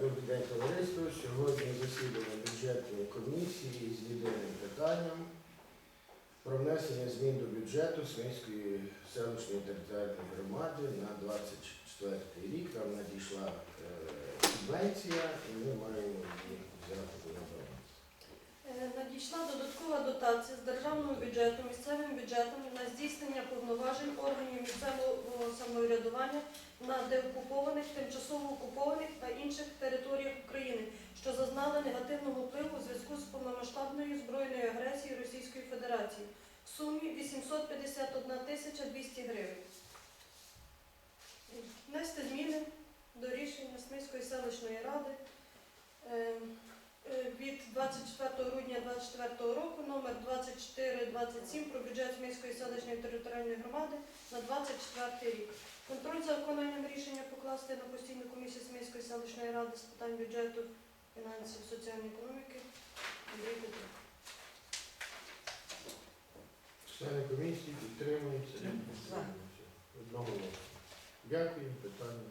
добрий день, товариство. Сьогодні засідання бюджетної комісії з єдиним питанням про внесення змін до бюджету Смільської селищної територіальної громади на 24 рік. Там надійшла е, субвенція і ми маємо її взяти до уваги. Е, Надійшла додаткова дотація з державного бюджету місцевим бюджетом на здійснення повноважень органів місцевого самоврядування на деокупованих, тимчасово окупованих інших територіях України, що зазнали негативного впливу у зв'язку з повномасштабною збройною агресією Російської Федерації в сумі 851 тисяча 200 гривень. Внести зміни до рішення Смільської селищної ради. Е, е, від 24 грудня 2024 року номер 2427 про бюджет Смільської селищної територіальної громади на 24 рік. Селищної ради з питань бюджету, фінансів, соціальної економіки. Андрій Петров. Члени комісії підтримуються. Одного. Дякую, питання.